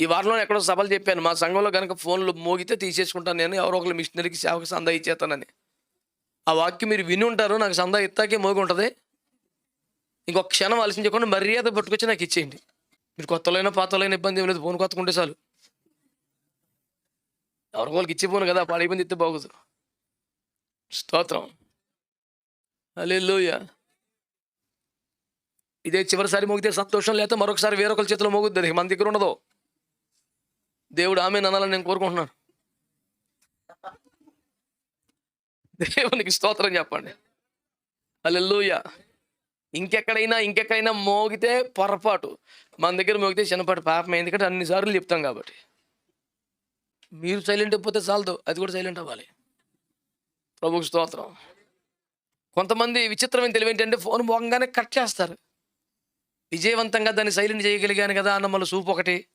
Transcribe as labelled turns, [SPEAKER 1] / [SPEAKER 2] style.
[SPEAKER 1] ఈ వారంలో ఎక్కడో సభలు చెప్పాను. మా సంఘంలో కనుక ఫోన్లు మోగితే తీసేసుకుంటాను నేను. ఎవరో ఒకరు మిషనరీకి సేవకు సందా ఇచ్చేతానని ఆ వాక్యం మీరు విని ఉంటారు. నాకు సందా ఇత్తాకే మోగి ఉంటుంది ఇంకొక క్షణం ఆలోచించకుండా మర్యాద పట్టుకొచ్చి నాకు ఇచ్చేయండి. మీరు కొత్తలైన పాతలైన ఇబ్బంది ఏం లేదు. ఫోన్ కొత్తకుంటే చాలు. ఎవరికి వాళ్ళకి ఇచ్చిపోను కదా. పాడైపోయింది ఇస్తే బాగోదు. స్తోత్రం. అలెలుయ ఇదే చివరిసారి మోగితే సంతోషం లేకపోతే మరొకసారి వేరొకరి చేతిలో మోగుద్ది. మన దగ్గర ఉండదు. దేవుడు ఆమె అనాలని నేను కోరుకుంటున్నాను. దేవునికి స్తోత్రం చెప్పండి. అల్లెలుయ ఇంకెక్కడైనా ఇంకెక్కడైనా మోగితే పొరపాటు. మన దగ్గర మోగితే చిన్నపాటి పాపం ఎందుకంటే అన్నిసార్లు చెప్తాం కాబట్టి. మీరు సైలెంట్ అయిపోతే చాలదు. అది కూడా సైలెంట్ అవ్వాలి. ప్రభుకి స్తోత్రం. కొంతమంది విచిత్రమైన తెలివి ఏంటంటే ఫోన్ మోగంగానే కట్ చేస్తారు. విజయవంతంగా దాన్ని సైలెంట్ చేయగలిగాను కదా అన్న మళ్ళీ సూప్ ఒకటి.